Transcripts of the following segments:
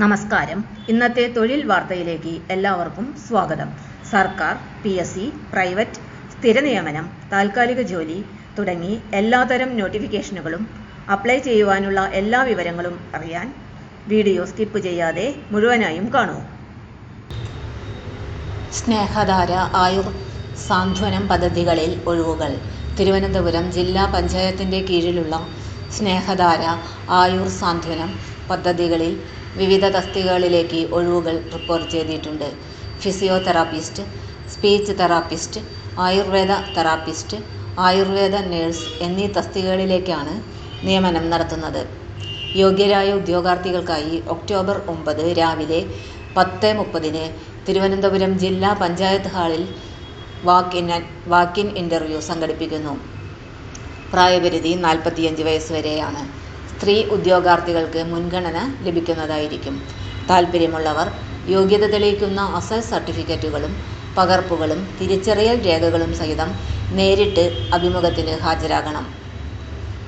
നമസ്കാരം. ഇന്നത്തെ തൊഴിൽ വാർത്തയിലേക്ക് എല്ലാവർക്കും സ്വാഗതം. സർക്കാർ പി എസ് സി പ്രൈവറ്റ് സ്ഥിര നിയമനം താൽക്കാലിക ജോലി തുടങ്ങി എല്ലാതരം നോട്ടിഫിക്കേഷനുകളും അപ്ലൈ ചെയ്യുവാനുള്ള എല്ലാ വിവരങ്ങളും അറിയാൻ വീഡിയോ സ്കിപ്പ് ചെയ്യാതെ മുഴുവനായും കാണൂ. സ്നേഹധാര ആയുർ സാന്ത്വനം പദ്ധതികളിൽ ഒഴിവുകൾ. തിരുവനന്തപുരം ജില്ലാ പഞ്ചായത്തിന്റെ കീഴിലുള്ള സ്നേഹധാര ആയുർ സാന്ത്വനം പദ്ധതികളിൽ വിവിധ തസ്തികകളിലേക്ക് ഒഴിവുകൾ റിപ്പോർട്ട് ചെയ്തിട്ടുണ്ട്. Physiotherapist speech therapist Ayurveda therapist Ayurveda nurse എന്നീ തസ്തികകളിലേക്കാണ് നിയമനം നടത്തുന്നത്. യോഗ്യരായ ഉദ്യോഗാർത്ഥികൾക്കായി ഒക്ടോബർ ഒമ്പത് രാവിലെ പത്ത് മുപ്പതിന് തിരുവനന്തപുരം ജില്ലാ പഞ്ചായത്ത് ഹാളിൽ വാക്ക് ഇൻ ഇന്റർവ്യൂ സംഘടിപ്പിക്കുന്നു. പ്രായപരിധി നാൽപ്പത്തിയഞ്ച് വയസ്സ് വരെയാണ്. സ്ത്രീ ഉദ്യോഗാർത്ഥികൾക്ക് മുൻഗണന ലഭിക്കുന്നതായിരിക്കും. താൽപ്പര്യമുള്ളവർ യോഗ്യത തെളിയിക്കുന്ന അസൽ സർട്ടിഫിക്കറ്റുകളും പകർപ്പുകളും തിരിച്ചറിയൽ രേഖകളും സഹിതം നേരിട്ട് അഭിമുഖത്തിന് ഹാജരാകണം.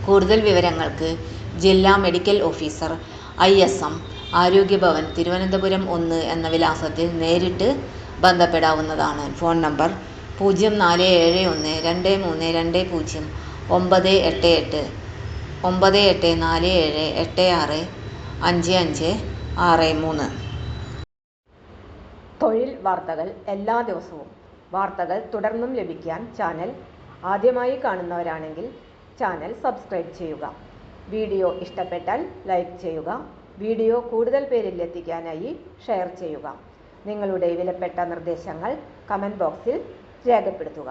കൂടുതൽ വിവരങ്ങൾക്ക് ജില്ലാ medical officer I S M Arogyabhavan Thiruvananthapuram ഒന്ന് എന്ന വിലാസത്തിൽ നേരിട്ട് ബന്ധപ്പെടാവുന്നതാണ്. ഫോൺ നമ്പർ പൂജ്യം നാല് ഏഴ് ഒന്ന് രണ്ട് മൂന്ന് രണ്ട് പൂജ്യം ഒമ്പത് എട്ട് എട്ട്. ഒമ്പത് എട്ട് നാല് ഏഴ് എട്ട് ആറ് അഞ്ച് അഞ്ച് ആറ് മൂന്ന്. തൊഴിൽ വാർത്തകൾ എല്ലാ ദിവസവും. വാർത്തകൾ തുടർന്നും ലഭിക്കാൻ ചാനൽ ആദ്യമായി കാണുന്നവരാണെങ്കിൽ ചാനൽ സബ്സ്ക്രൈബ് ചെയ്യുക. വീഡിയോ ഇഷ്ടപ്പെട്ടാൽ ലൈക്ക് ചെയ്യുക. വീഡിയോ കൂടുതൽ പേരിൽ എത്തിക്കാനായി ഷെയർ ചെയ്യുക. നിങ്ങളുടെ വിലപ്പെട്ട നിർദ്ദേശങ്ങൾ കമന്റ് ബോക്സിൽ രേഖപ്പെടുത്തുക.